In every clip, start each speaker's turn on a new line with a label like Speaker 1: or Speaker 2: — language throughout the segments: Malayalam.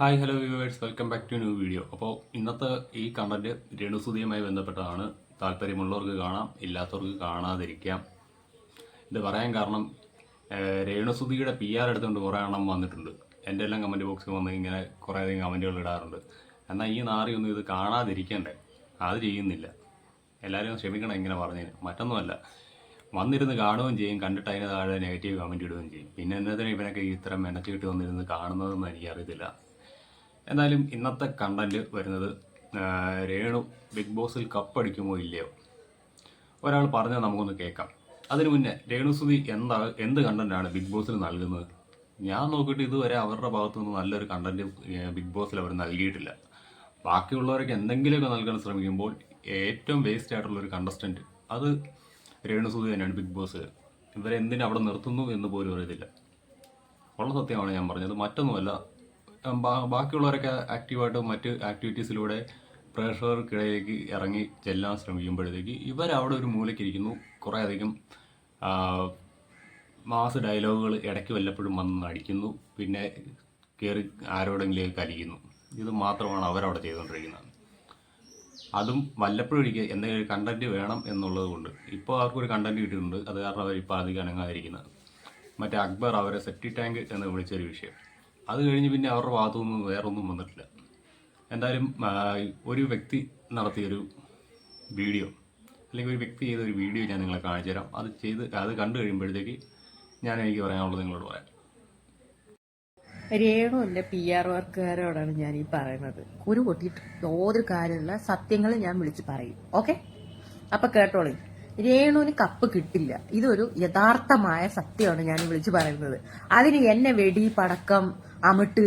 Speaker 1: Hi hello viewers welcome back to new video അപ്പോൾ ഇന്നത്തെ ഈ കണ്ടന്റ് രേണുസുതിയുമായി ബന്ധപ്പെട്ടതാണ്. താല്പര്യമുള്ളവർക്ക് കാണാം ഇല്ലാത്തവർക്ക് കാണാതിരിക്കാം. ഇത് പറയാൻ കാരണം രേണുസുതിയുടെ പി ആർ എടുത്തുകൊണ്ട് കുറേ എണ്ണം വന്നിട്ടുണ്ട്. എന്റെ എല്ലാം കമന്റ് ബോക്സിൽ വന്ന് ഇങ്ങനെ കുറേ അധികം കമന്റുകൾ ഇടാറുണ്ട്. എന്നാൽ ഈ നാറിയൊന്നും ഇത് കാണാതിരിക്കണ്ടേ? അത് ചെയ്യുന്നില്ല. എല്ലാവരും ക്ഷമിക്കണം ഇങ്ങനെ പറഞ്ഞതിന്. മറ്റൊന്നുമല്ല വന്നിരുന്ന് കാണുകയും ചെയ്യും കണ്ടിട്ട് അതിന് താഴെ നെഗറ്റീവ് കമന്റ് ഇടുകയും ചെയ്യും. പിന്നെ എന്നതിനെ ഇവനൊക്കെ ഇത്ര മെനച്ചിട്ട് വന്നിരുന്ന് കാണുന്നതെന്ന് എനിക്കറിയത്തില്ല. എന്നാലും ഇന്നത്തെ കണ്ടന്റ് വരുന്നത് രേണു ബിഗ് ബോസിൽ കപ്പടിക്കുമോ ഇല്ലയോ? ഒരാൾ പറഞ്ഞാൽ നമുക്കൊന്ന് കേൾക്കാം. അതിനു മുന്നേ രേണുസുതി എന്താ എന്ത് കണ്ടന്റാണ് ബിഗ് ബോസിൽ നൽകുന്നത്? ഞാൻ നോക്കിയിട്ട് ഇതുവരെ അവരുടെ ഭാഗത്തു നിന്ന് നല്ലൊരു കണ്ടന്റ് ബിഗ് ബോസിൽ അവർ നൽകിയിട്ടില്ല. ബാക്കിയുള്ളവരൊക്കെ എന്തെങ്കിലുമൊക്കെ നൽകാൻ ശ്രമിക്കുമ്പോൾ ഏറ്റവും വേസ്റ്റ് ആയിട്ടുള്ള ഒരു കണ്ടസ്റ്റന്റ് അത് രേണുസുതി തന്നെയാണ് ബിഗ് ബോസ്. ഇവരെന്തിനു അവിടെ നിർത്തുന്നു എന്ന് പോലും അറിയത്തില്ല. ഉള്ള സത്യമാണ് ഞാൻ പറഞ്ഞത്. മറ്റൊന്നുമല്ല ബാക്കിയുള്ളവരൊക്കെ ആക്റ്റീവായിട്ട് മറ്റ് ആക്ടിവിറ്റീസിലൂടെ പ്രേക്ഷകർക്കിടയിലേക്ക് ഇറങ്ങി ചെല്ലാൻ ശ്രമിക്കുമ്പോഴത്തേക്ക് അവിടെ ഒരു മൂലയ്ക്കിരിക്കുന്നു. കുറേ അധികം മാസ് ഡയലോഗുകൾ ഇടയ്ക്ക് വല്ലപ്പോഴും വന്ന് അടിക്കുന്നു പിന്നെ കയറി ആരോടെങ്കിലും കലിക്കുന്നു ഇത് മാത്രമാണ് അവരവിടെ ചെയ്തുകൊണ്ടിരിക്കുന്നത്. അതും വല്ലപ്പോഴും ഒരിക്കൽ എന്തെങ്കിലും കണ്ടന്റ് വേണം എന്നുള്ളത് കൊണ്ട്. ഇപ്പോൾ അവർക്കൊരു കണ്ടന്റ് കിട്ടിയിട്ടുണ്ട്. അത് കാരണം അവരിപ്പോൾ അധികം അനങ്ങാതിരിക്കുന്നത്. മറ്റേ അക്ബർ അവരെ സെറ്റി ടാങ്ക് എന്ന് വിളിച്ചൊരു വിഷയം. അത് കഴിഞ്ഞ് പിന്നെ അവരുടെ ഭാഗത്തുനിന്ന് വേറൊന്നും വന്നിട്ടില്ല. എന്തായാലും ഒരു വ്യക്തി നടത്തിയൊരു വീഡിയോ അല്ലെങ്കിൽ ഒരു വ്യക്തി ചെയ്ത ഒരു വീഡിയോ ഞാൻ നിങ്ങളെ കാണിച്ചു തരാം. അത് ചെയ്ത് അത് കണ്ടു കഴിയുമ്പോഴത്തേക്ക് ഞാൻ എനിക്ക് പറയാനുള്ളത് നിങ്ങളോട് പറയാം.
Speaker 2: രേണു എന്റെ പി ആർ വർക്കുകാരോടാണ് ഞാൻ ഈ പറയുന്നത്. കുരു പൊട്ടിയിട്ട് യാതൊരു കാര്യമില്ല സത്യങ്ങൾ ഞാൻ വിളിച്ച് പറയും. ഓക്കെ? അപ്പൊ കേട്ടോളി. രേണുവിന് കപ്പ് കിട്ടില്ല. ഇതൊരു യഥാർത്ഥമായ സത്യമാണ് ഞാൻ വിളിച്ചു പറയുന്നത്. അതിന് എന്നെ വെടി പടക്കം അമിട്ട്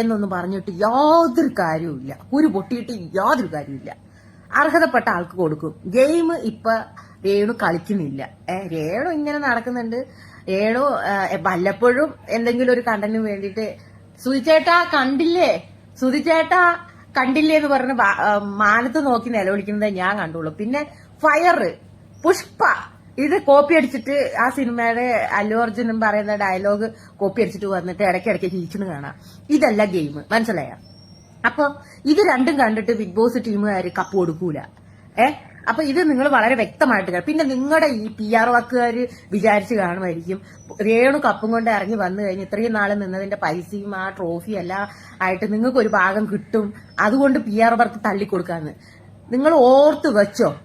Speaker 2: എന്നൊന്നും പറഞ്ഞിട്ട് യാതൊരു കാര്യവുമില്ല ഒരു പൊട്ടിയിട്ട് യാതൊരു കാര്യമില്ല അർഹതപ്പെട്ട ആൾക്ക് കൊടുക്കും. ഗെയിം ഇപ്പൊ രേണു കളിക്കുന്നില്ല. രേണു ഇങ്ങനെ നടക്കുന്നുണ്ട്. രേണു വല്ലപ്പോഴും എന്തെങ്കിലും ഒരു കണ്ടന്റിന് വേണ്ടിയിട്ട് സുതിച്ചേട്ടാ കണ്ടില്ലേ? സുതിച്ചേട്ടാ കണ്ടില്ലേ എന്ന് പറഞ്ഞ് മാനത്ത് നോക്കി നിലവിളിക്കുന്നത് ഞാൻ കണ്ടുള്ളൂ. പിന്നെ ഫയർ പുഷ്പ. ഇത് കോപ്പി അടിച്ചിട്ട് ആ സിനിമയുടെ അല്ലു അർജുനും പറയുന്ന ഡയലോഗ് കോപ്പി അടിച്ചിട്ട് വന്നിട്ട് ഇടയ്ക്കിടയ്ക്ക് ചിരിച്ചിട്ട് കാണാം. ഇതല്ല ഗെയിം. മനസ്സിലായ? അപ്പൊ ഇത് രണ്ടും കണ്ടിട്ട് ബിഗ് ബോസ് ടീമുകാർ കപ്പ് കൊടുക്കൂല. ഏ? അപ്പൊ ഇത് നിങ്ങൾ വളരെ വ്യക്തമായിട്ട്. പിന്നെ നിങ്ങളുടെ ഈ പി ആർ വാക്കുകാർ വിചാരിച്ച് കാണുമായിരിക്കും. രേണു കപ്പും കൊണ്ട് ഇറങ്ങി വന്നു കഴിഞ്ഞ് ഇത്രയും നാൾ നിന്നതിന്റെ പൈസയും ആ ട്രോഫി എല്ലാം ആയിട്ട് നിങ്ങൾക്ക് ഒരു ഭാഗം കിട്ടും. അതുകൊണ്ട് പി ആർ വർക്ക് തള്ളിക്കൊടുക്കാന്ന്. നിങ്ങൾ ഓർത്ത് വെച്ചോ.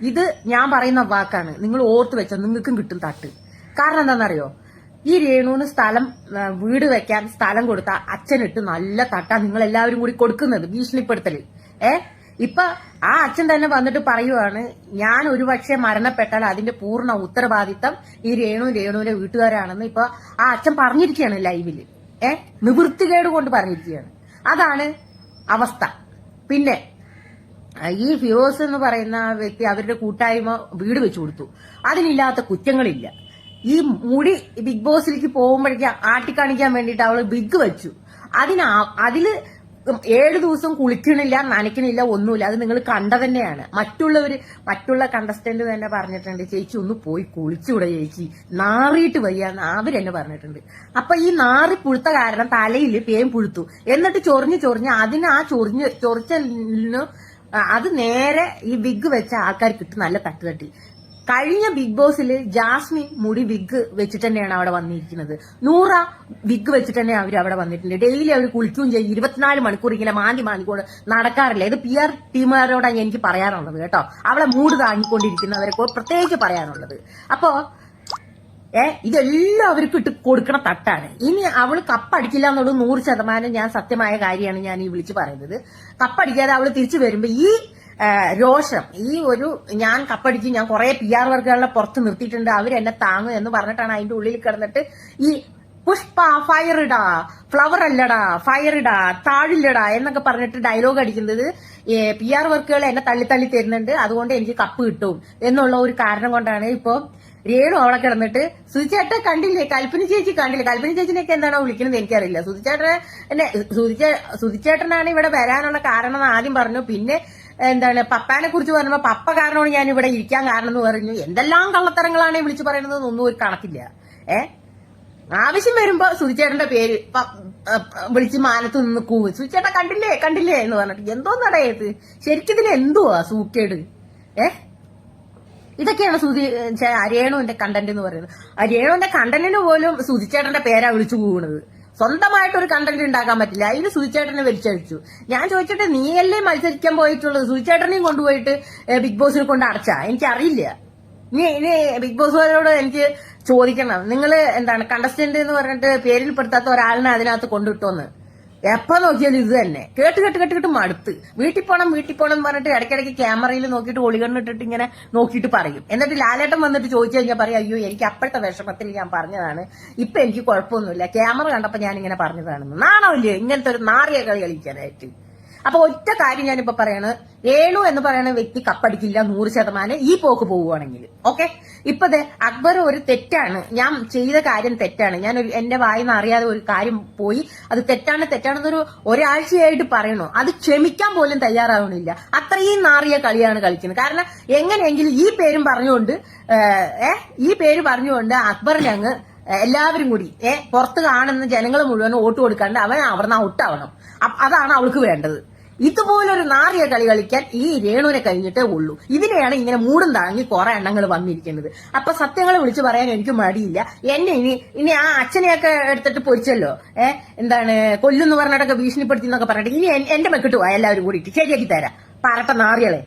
Speaker 2: ഇത് ഞാൻ പറയുന്ന വാക്കാണ്. നിങ്ങൾ ഓർത്ത് വെച്ചാൽ നിങ്ങൾക്കും കിട്ടും തട്ട്. കാരണം എന്താണെന്നറിയോ? ഈ രേണുവിന് സ്ഥലം വീട് വെക്കാൻ സ്ഥലം കൊടുത്ത അച്ഛനിട്ട് നല്ല തട്ടാ നിങ്ങൾ എല്ലാവരും കൂടി കൊടുക്കുന്നത് ഭീഷണിപ്പെടുത്തൽ. ഏ? ഇപ്പൊ ആ അച്ഛൻ തന്നെ വന്നിട്ട് പറയുവാണ് ഞാൻ ഒരുപക്ഷെ മരണപ്പെട്ടാൽ അതിന്റെ പൂർണ ഉത്തരവാദിത്തം ഈ രേണു രേണുവിന്റെ വീട്ടുകാരാണെന്ന് ഇപ്പൊ ആ അച്ഛൻ പറഞ്ഞിരിക്കുകയാണ് ലൈവിൽ. ഏ? നിവൃത്തികേട് കൊണ്ട് പറഞ്ഞിരിക്കുകയാണ്. അതാണ് അവസ്ഥ. പിന്നെ ഈ ഫിറോസ് എന്ന് പറയുന്ന വ്യക്തി അവരുടെ കൂട്ടായ്മ വീട് വെച്ചു കൊടുത്തു. അതിനില്ലാത്ത കുറ്റങ്ങളില്ല. ഈ മുടി ബിഗ് ബോസിലേക്ക് പോകുമ്പോഴേക്ക് ആട്ടിക്കാണിക്കാൻ വേണ്ടിയിട്ട് അവൾ ബിഗ് വെച്ചു. അതിന് അതിൽ ഏഴ് ദിവസം കുളിക്കണില്ല നനയ്ക്കണില്ല ഒന്നുമില്ല. അത് നിങ്ങൾ കണ്ട തന്നെയാണ്. മറ്റുള്ളവര് മറ്റുള്ള കണ്ടസ്റ്റന്റ് തന്നെ പറഞ്ഞിട്ടുണ്ട് ചേച്ചി ഒന്ന് പോയി കുളിച്ചുകൂടെ ചേച്ചി. നാറിയിട്ട് വയ്യാന്ന് അവരെന്നെ പറഞ്ഞിട്ടുണ്ട്. അപ്പൊ ഈ നാറി പുഴുത്ത കാരണം തലയിൽ പേം പുഴുത്തു. എന്നിട്ട് ചൊറിഞ്ഞ് ചൊറിഞ്ഞ് അതിന് ആ ചൊറിഞ്ഞ് ചൊറിച്ചലിന് ആ, അത് നേരെ ഈ വിഗ് വെച്ച ആൾക്കാർ കിട്ടും നല്ല തട്ട് തട്ടി കഴിഞ്ഞ ബിഗ് ബോസിൽ ജാസ്മിൻ മുടി വിഗ് വെച്ചിട്ട് തന്നെയാണ് അവിടെ വന്നിരിക്കുന്നത്. നൂറ വിഗ് വെച്ചിട്ട് തന്നെ അവർ അവിടെ വന്നിട്ടുണ്ട്. ഡെയിലി അവർ കുളിക്കുകയും ചെയ്യും. ഇരുപത്തിനാല് മണിക്കൂർ ഇങ്ങനെ മാന്തി മാന്തിക്കൊണ്ട് നടക്കാറില്ല. ഇത് പി ആർ ടീമുകാരോടാണ് എനിക്ക് പറയാനുള്ളത് കേട്ടോ. അവളെ മൂട് താങ്ങിക്കൊണ്ടിരിക്കുന്നവരെ പ്രത്യേകിച്ച് പറയാനുള്ളത്. അപ്പോ ഏ ഇതെല്ലാവർക്കും ഇട്ട് കൊടുക്കണ തട്ടാണ്. ഇനി അവൾ കപ്പടിക്കില്ല എന്നുള്ളത് നൂറ് ശതമാനം ഞാൻ സത്യമായ കാര്യമാണ് ഞാൻ ഈ വിളിച്ചു പറയുന്നത്. കപ്പടിക്കാതെ അവൾ തിരിച്ചു വരുമ്പോ ഈ രോഷം ഈ ഒരു ഞാൻ കപ്പടിച്ച് ഞാൻ കുറെ പി ആർ വർക്കുകളെ പുറത്ത് നിർത്തിയിട്ടുണ്ട് അവരെന്നെ താങ്ങും എന്ന് പറഞ്ഞിട്ടാണ് അതിന്റെ ഉള്ളിൽ കിടന്നിട്ട് ഈ പുഷ്പ ഫയർ ഇടാ ഫ്ലവർ അല്ലടാ ഫയർ ഇടാ താഴില്ലടാ എന്നൊക്കെ പറഞ്ഞിട്ട് ഡയലോഗ് അടിക്കുന്നത് പി ആർ വർക്കുകൾ എന്നെ തള്ളി തള്ളി തരുന്നുണ്ട്. അതുകൊണ്ട് എനിക്ക് കപ്പ് കിട്ടും എന്നുള്ള ഒരു കാരണം കൊണ്ടാണ് ഇപ്പൊ രേണു അവിടെ കിടന്നിട്ട്. സുധിച്ചേട്ട കണ്ടില്ലേ? കൽപ്പന ചേച്ചി കണ്ടില്ലേ? കൽപ്പന ചേച്ചിനെയൊക്കെ എന്താണോ വിളിക്കുന്നത് എനിക്കറിയില്ല. സുധിച്ചേട്ടനെ സുധിച്ച സുധിച്ചേട്ടനാണ് ഇവിടെ വരാനുള്ള കാരണം എന്ന് ആദ്യം പറഞ്ഞു. പിന്നെ എന്താണ് പപ്പാനെ കുറിച്ച് പറഞ്ഞപ്പോ പപ്പ കാരണമാണ് ഞാൻ ഇവിടെ ഇരിക്കാൻ കാരണം എന്ന് പറഞ്ഞു. എന്തെല്ലാം കള്ളത്തരങ്ങളാണ് വിളിച്ചു പറയുന്നത് ഒന്നും ഒരു കണക്കില്ല. ഏ? ആവശ്യം വരുമ്പോ സുധിച്ചേട്ടന്റെ പേര് വിളിച്ച് മാനത്ത് നിന്ന് കൂവ് സുചേട്ടൻ കണ്ടില്ലേ? കണ്ടില്ലേ എന്ന് പറഞ്ഞിട്ട്. എന്തോ നടയത് ശരിക്കും ഇതിന് എന്തുവാ സൂക്കേട്? ഏ? ഇതൊക്കെയാണ് സുധി രേണുവിന്റെ കണ്ടന്റ് എന്ന് പറയുന്നത്. രേണുവിന്റെ കണ്ടന്റിന് പോലും സുധിച്ചേട്ടന്റെ പേരാ വിളിച്ചു പോകുന്നത് സ്വന്തമായിട്ട് ഒരു കണ്ടന്റ് ഉണ്ടാക്കാൻ പറ്റില്ല. അതിന് സുധിച്ചേട്ടനെ വലിച്ചഴിച്ചു. ഞാൻ ചോദിച്ചിട്ട് നീയല്ലേ മത്സരിക്കാൻ പോയിട്ടുള്ളത്? സുധിച്ചേട്ടനെയും കൊണ്ടുപോയിട്ട് ബിഗ് ബോസിനെ കൊണ്ട് അടച്ചാ? എനിക്കറിയില്ല. നീ ഇനി ബിഗ് ബോസുകാരോട് എനിക്ക് ചോദിക്കണം. നിങ്ങൾ എന്താണ് കണ്ടസ്റ്റന്റ് എന്ന് പറഞ്ഞിട്ട് പേരിൽ പെടുത്താത്ത ഒരാളിനെ അതിനകത്ത് കൊണ്ടിട്ടോന്ന് എപ്പോ നോക്കിയാലും ഇത് തന്നെ. കേട്ട് കേട്ട് കേട്ട് കേട്ട് മടുത്ത്. വീട്ടിൽ പോണം വീട്ടിൽ പോണം പറഞ്ഞിട്ട് ഇടയ്ക്കിടയ്ക്ക് ക്യാമറയിൽ നോക്കിയിട്ട് ഒളികണ്ണിട്ടിട്ട് ഇങ്ങനെ നോക്കിയിട്ട് പറയും. എന്നിട്ട് ലാലേട്ടൻ വന്നിട്ട് ചോദിച്ചു കഴിഞ്ഞാൽ പറയും അയ്യോ എനിക്ക് അപ്പോഴത്തെ വിഷമത്തിൽ ഞാൻ പറഞ്ഞതാണ്. ഇപ്പൊ എനിക്ക് കുഴപ്പമൊന്നുമില്ല. ക്യാമറ കണ്ടപ്പോ ഞാൻ ഇങ്ങനെ പറഞ്ഞതാണെന്ന്. നാണോ ഇല്ലേ ഇങ്ങനത്തെ ഒരു നാറിയ കളി കളിക്കാനായിട്ട്. അപ്പൊ ഒറ്റ കാര്യം ഞാനിപ്പോ പറയാണ്. രേണു എന്ന് പറയുന്ന വ്യക്തി കപ്പടിക്കില്ല നൂറ് ശതമാനം ഈ പോക്ക് പോവുകയാണെങ്കിൽ. ഓക്കെ? ഇപ്പത് അക്ബർ ഒരു തെറ്റാണ്. ഞാൻ ചെയ്ത കാര്യം തെറ്റാണ്. ഞാൻ ഒരു എന്റെ വായിന്ന് അറിയാതെ ഒരു കാര്യം പോയി. അത് തെറ്റാണ് തെറ്റാണെന്നൊരു ഒരാഴ്ചയായിട്ട് പറയണു. അത് ക്ഷമിക്കാൻ പോലും തയ്യാറാവണില്ല. അത്രയും നാറിയ കളിയാണ് കളിക്കുന്നത്. കാരണം എങ്ങനെയെങ്കിലും ഈ പേരും പറഞ്ഞുകൊണ്ട് ഏ ഈ പേര് പറഞ്ഞുകൊണ്ട് അക്ബറിനെ അങ്ങ് എല്ലാവരും കൂടി ഏ പുറത്ത് കാണുന്ന ജനങ്ങൾ മുഴുവൻ വോട്ട് കൊടുക്കാണ്ട് അവൻ അവിടുന്ന് ഔട്ടാവണം. അതാണ് അവൾക്ക് വേണ്ടത്. ഇതുപോലൊരു നാറിയ കളി കളിക്കാൻ ഈ രേണുവിനെ കഴിഞ്ഞിട്ടേ ഉള്ളൂ. ഇതിനെയാണ് ഇങ്ങനെ മൂടും താങ്ങി കുറെ എണ്ണങ്ങൾ വന്നിരിക്കുന്നത്. അപ്പൊ സത്യങ്ങൾ വിളിച്ചു പറയാൻ എനിക്ക് മടിയില്ല. എന്നെ ഇനി ഇനി ആ അച്ഛനെയൊക്കെ എടുത്തിട്ട് പൊരിച്ചല്ലോ. ഏ എന്താണ് കൊല്ലുന്ന് പറഞ്ഞിട്ടൊക്കെ ഭീഷണിപ്പെടുത്തി എന്നൊക്കെ പറഞ്ഞിട്ട് ഇനി എന്റെ മെക്കിട്ട് പോവാ എല്ലാവരും കൂടി ശരിയാക്കി തരാ. പറട്ട നാറിയളെ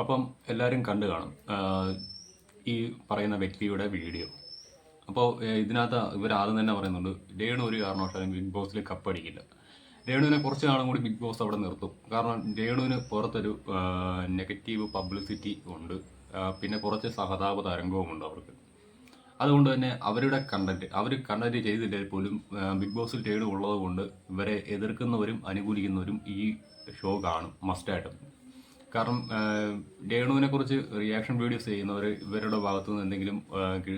Speaker 1: അപ്പം എല്ലാവരും കണ്ടു കാണും. ഈ പറയുന്ന വ്യക്തിയുടെ വീഡിയോ. അപ്പോൾ ഇതിനകത്ത് ഇവർ ആദ്യം തന്നെ പറയുന്നുണ്ട് രേണു ഒരു കാരണവശാലും ബിഗ് ബോസിൽ കപ്പടിക്കില്ല രേണുവിനെ കുറച്ച് നാളും കൂടി ബിഗ് ബോസ് അവിടെ നിർത്തും. കാരണം രേണുവിന് പുറത്തൊരു നെഗറ്റീവ് പബ്ലിസിറ്റി ഉണ്ട് പിന്നെ കുറച്ച് സഹതാപ തരംഗവുമുണ്ട് അവർക്ക്. അതുകൊണ്ട് തന്നെ അവരുടെ കണ്ടന്റ് അവർ കണ്ടന്റ് ചെയ്തില്ലെങ്കിൽ പോലും ബിഗ് ബോസിൽ രേണു ഉള്ളത് കൊണ്ട് ഇവരെ എതിർക്കുന്നവരും അനുകൂലിക്കുന്നവരും ഈ ഷോ കാണും മസ്റ്റായിട്ടും കാരണം രേണുവിനെ കുറിച്ച് റിയാക്ഷൻ വീഡിയോസ് ചെയ്യുന്നവർ ഇവരുടെ ഭാഗത്തു നിന്ന് എന്തെങ്കിലും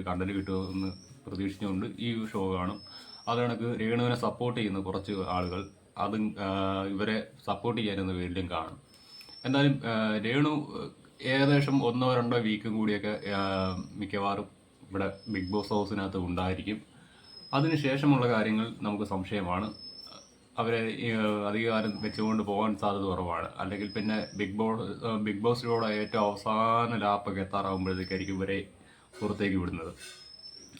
Speaker 1: കണ്ടന്റ് കിട്ടുമെന്ന് പ്രതീക്ഷിച്ചുകൊണ്ട് ഈ ഷോ കാണും. അത് രേണുവിനെ സപ്പോർട്ട് ചെയ്യുന്ന കുറച്ച് ആളുകൾ അതും ഇവരെ സപ്പോർട്ട് ചെയ്യാനെന്ന പേരിലും കാണും. എന്തായാലും രേണു ഏകദേശം ഒന്നോ രണ്ടോ വീക്കും കൂടിയൊക്കെ മിക്കവാറും ഇവിടെ ബിഗ് ബോസ് ഹൗസിനകത്ത് ഉണ്ടായിരിക്കും. അതിനുശേഷമുള്ള കാര്യങ്ങൾ നമുക്ക് സംശയമാണ്. അവരെ അധികാരം വെച്ചുകൊണ്ട് പോകാൻ സാധ്യത കുറവാണ്. അല്ലെങ്കിൽ പിന്നെ ബിഗ് ബോസ് ബിഗ് ബോസിലൂടെ ഏറ്റവും അവസാന ലാപ്പൊക്കെ എത്താറാകുമ്പോഴത്തേക്കായിരിക്കും ഇവരെ പുറത്തേക്ക് വിടുന്നത്.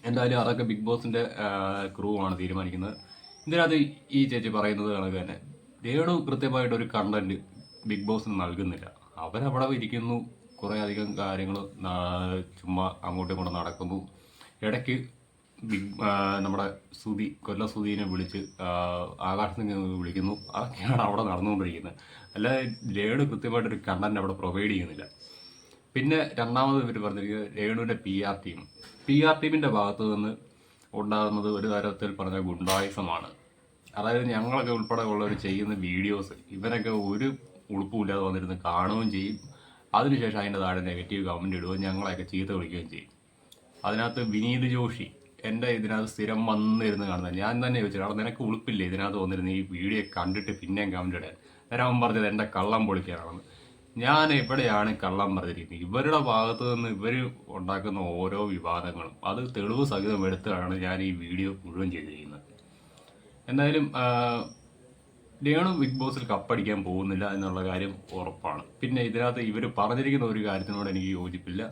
Speaker 1: എന്തായാലും അതൊക്കെ ബിഗ് ബോസിന്റെ ക്രൂ ആണ് തീരുമാനിക്കുന്നത്. ഇതിനകത്ത് ഈ ചേച്ചി പറയുന്നത് കണക്ക് തന്നെ. രേണു കൃത്യമായിട്ട് ഒരു കണ്ടന്റ് ബിഗ് ബോസിന് നൽകുന്നില്ല. അവരവിടെ ഇരിക്കുന്നു. കുറേ അധികം കാര്യങ്ങൾ ചുമ്മാ അങ്ങോട്ടും ഇങ്ങോട്ടും നടക്കുന്നു. ഇടയ്ക്ക് നമ്മുടെ സുതി കൊല്ല സുധീനെ വിളിച്ച് ആകാശത്ത് നിന്ന് വിളിക്കുന്നു. അതൊക്കെയാണ് അവിടെ നടന്നുകൊണ്ടിരിക്കുന്നത്. അല്ലാതെ രേണു കൃത്യമായിട്ടൊരു കണ്ടന്റ് അവിടെ പ്രൊവൈഡ് ചെയ്യുന്നില്ല. പിന്നെ രണ്ടാമത് ഇവർ പറഞ്ഞിരിക്കുന്നത് രേണുവിന്റെ P R team P R ടീമിന്റെ ഭാഗത്തു നിന്ന് ഉണ്ടാകുന്നത് ഒരു തരത്തിൽ പറഞ്ഞ ഗുണ്ടായുസമാണ്. അതായത് ഞങ്ങളൊക്കെ ഉൾപ്പെടെ ഉള്ളവർ ചെയ്യുന്ന വീഡിയോസ് ഇവരൊക്കെ ഒരു ഉളുപ്പുമില്ലാതെ വന്നിരുന്ന് കാണുകയും ചെയ്യും. അതിനുശേഷം അതിന്റെ താഴെ നെഗറ്റീവ് കമന്റ് ഇടുകയും ഞങ്ങളെയൊക്കെ ചീത്ത വിളിക്കുകയും ചെയ്യും. അതിനകത്ത് വിനീത് ജോഷി എന്റെ ഇതിനകത്ത് സ്ഥിരം വന്നിരുന്ന് കാണുന്നത്. ഞാൻ തന്നെ ചോദിച്ചു കാരണം നിനക്ക് ഉളുപ്പില്ലേ? ഇതിനകത്ത് വന്നിരുന്ന് ഈ വീഡിയോ കണ്ടിട്ട് പിന്നെയും കമന്റ് ഇടാൻ. നേരം അവൻ പറഞ്ഞത് എന്റെ കള്ളം പൊളിക്കാനാണെന്ന്. ഞാൻ എവിടെയാണ് കള്ളം പറഞ്ഞിരിക്കുന്നത്? ഇവരുടെ ഭാഗത്തു നിന്ന് ഇവർ ഉണ്ടാക്കുന്ന ഓരോ വിവാദങ്ങളും അത് തെളിവ് സഹിതം എടുത്താണ് ഞാൻ ഈ വീഡിയോ മുഴുവൻ ചെയ്തിരിക്കുന്നത്. എന്തായാലും ഡേണും ബിഗ് ബോസിൽ കപ്പടിക്കാൻ പോകുന്നില്ല എന്നുള്ള കാര്യം ഉറപ്പാണ്. പിന്നെ ഇതിനകത്ത് ഇവർ പറഞ്ഞിരിക്കുന്ന ഒരു കാര്യത്തിനോട് എനിക്ക് യോജിപ്പില്ല.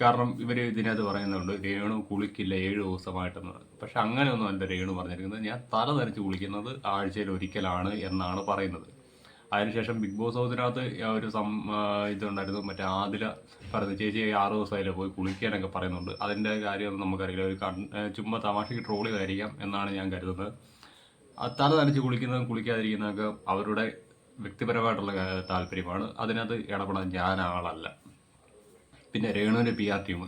Speaker 1: കാരണം ഇവർ ഇതിനകത്ത് പറയുന്നുണ്ട് രേണു കുളിക്കില്ല ഏഴ് ദിവസമായിട്ടെന്ന് പക്ഷെ അങ്ങനെയൊന്നും അല്ല രേണു പറഞ്ഞിരിക്കുന്നത്. ഞാൻ തല നനച്ച് കുളിക്കുന്നത് ആഴ്ചയിൽ ഒരിക്കലാണ് എന്നാണ് പറയുന്നത്. അതിനുശേഷം ബിഗ് ബോസ് ഹൗസിനകത്ത് ഒരു സം ഇതുണ്ടായിരുന്നു. മറ്റേ ആദില പറഞ്ഞു ചേച്ചി ആറ് ദിവസമായില്ല പോയി കുളിക്കാനൊക്കെ പറയുന്നുണ്ട്. അതിന്റെ കാര്യമൊന്നും നമുക്കറിയില്ല. ഒരു കൺ ചുമ്മാ തമാശയ്ക്ക് ട്രോൾ ചെയ്തായിരിക്കാം എന്നാണ് ഞാൻ കരുതുന്നത്. ആ തല നനച്ച് കുളിക്കുന്നതും കുളിക്കാതിരിക്കുന്നതൊക്കെ അവരുടെ വ്യക്തിപരമായിട്ടുള്ള താല്പര്യമാണ്. അതിനകത്ത് ഇടപെടാൻ ഞാൻ ആളല്ല. പിന്നെ രേണുവിന്റെ പി ആർ ടീം.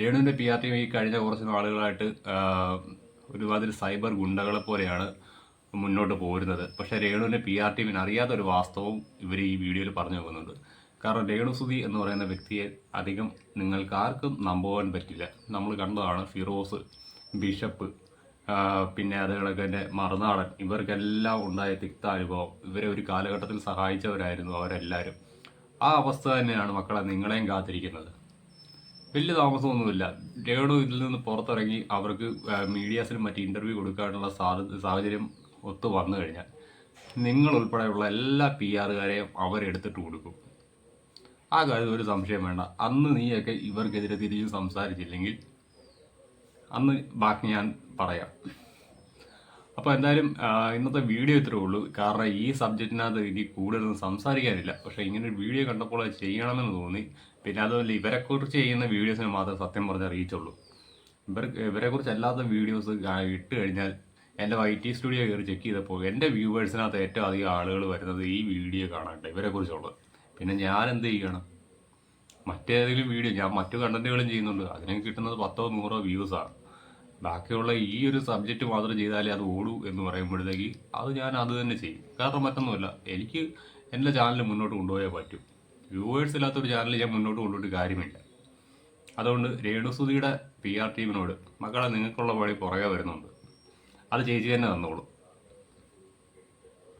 Speaker 1: രേണുവിന്റെ പി ആർ ടീം ഈ കഴിഞ്ഞ കുറച്ച് നാളുകളായിട്ട് ഒരുപാട് സൈബർ ഗുണ്ടകളെ പോലെയാണ് മുന്നോട്ട് പോരുന്നത്. പക്ഷേ രേണുവിന്റെ പി ആർ ടീമിന് അറിയാത്ത ഒരു വാസ്തവം ഇവർ ഈ വീഡിയോയിൽ പറഞ്ഞു പോകുന്നുണ്ട്. കാരണം രേണു രേണുസുതി എന്ന് പറയുന്ന വ്യക്തിയെ അധികം നിങ്ങൾക്ക് ആർക്കും നമ്പുവാൻ പറ്റില്ല. നമ്മൾ കണ്ടതാണ് ഫിറോസ് ബിഷപ്പ് പിന്നെ അതുകളൊക്കെ എന്റെ മറുനാടൻ. ഇവർക്കെല്ലാം ഉണ്ടായ തിക്ത അനുഭവം ഇവരെ ഒരു കാലഘട്ടത്തിൽ സഹായിച്ചവരായിരുന്നു അവരെല്ലാവരും. ആ അവസ്ഥ തന്നെയാണ് മക്കളെ നിങ്ങളെയും കാത്തിരിക്കുന്നത്. വലിയ താമസമൊന്നുമില്ല. രേണു ഇതിൽ നിന്ന് പുറത്തിറങ്ങി അവർക്ക് മീഡിയാസിനും മറ്റ് ഇന്റർവ്യൂ കൊടുക്കാനുള്ള സാഹചര്യം ഒത്തു വന്നു കഴിഞ്ഞാൽ നിങ്ങൾ ഉൾപ്പെടെയുള്ള എല്ലാ പി ആറുകാരെയും അവരെടുത്തിട്ട് കൊടുക്കും. ആ കാര്യം ഒരു സംശയം വേണ്ട. അന്ന് നീയൊക്കെ ഇവർക്കെതിരെ തിരിച്ച് സംസാരിച്ചില്ലെങ്കിൽ അന്ന് ബാക്കി ഞാൻ പറയാം. അപ്പോൾ എന്തായാലും ഇന്നത്തെ വീഡിയോ ഇത്രേ ഉള്ളൂ. കാരണം ഈ സബ്ജക്റ്റിനകത്ത് എനിക്ക് കൂടുതലൊന്നും സംസാരിക്കാനില്ല. പക്ഷേ ഇങ്ങനെ ഒരു വീഡിയോ കണ്ടപ്പോൾ അത് ചെയ്യണമെന്ന് തോന്നി. പിന്നെ അതുപോലെ ഇവരെക്കുറിച്ച് ചെയ്യുന്ന വീഡിയോസിന് മാത്രമേ സത്യം പറഞ്ഞാൽ റീച്ചുള്ളൂ ഇവർ ഇവരെക്കുറിച്ച് അല്ലാത്ത വീഡിയോസ് ഇട്ട് കഴിഞ്ഞാൽ എന്റെ വൈ ടി സ്റ്റുഡിയോ കയറി ചെക്ക് ചെയ്തപ്പോൾ എന്റെ വ്യൂവേഴ്സിനകത്ത് ഏറ്റവും അധികം ആളുകൾ വരുന്നത് ഈ വീഡിയോ കാണാണ്ട് ഇവരെക്കുറിച്ചുള്ളത്. പിന്നെ ഞാൻ എന്ത് ചെയ്യണം? മറ്റേതെങ്കിലും വീഡിയോ ഞാൻ മറ്റു കണ്ടന്റുകളും ചെയ്യുന്നുണ്ട്. അതിന് കിട്ടുന്നത് പത്തോ നൂറോ വ്യൂസാണ്. ബാക്കിയുള്ള ഈ ഒരു സബ്ജക്റ്റ് മാത്രം ചെയ്താലേ അത് ഓടൂ എന്ന് പറയുമ്പോഴത്തേക്ക് അത് ഞാൻ അത് തന്നെ ചെയ്യും. കാരണം മറ്റൊന്നുമല്ല എനിക്ക് എന്റെ ചാനൽ മുന്നോട്ട് കൊണ്ടുപോയേ പറ്റൂ. വ്യൂവേഴ്സ് ഇല്ലാത്തൊരു ചാനൽ ഞാൻ മുന്നോട്ട് കൊണ്ടുപോയിട്ട് കാര്യമില്ല. അതുകൊണ്ട് രേണുസുതിയുടെ പി ആർ ടീമിനോട് മക്കളെ നിങ്ങൾക്കുള്ള പണി പുറകെ വരുന്നുണ്ട്. അത് ചേച്ചി തന്നെ തന്നോളൂ.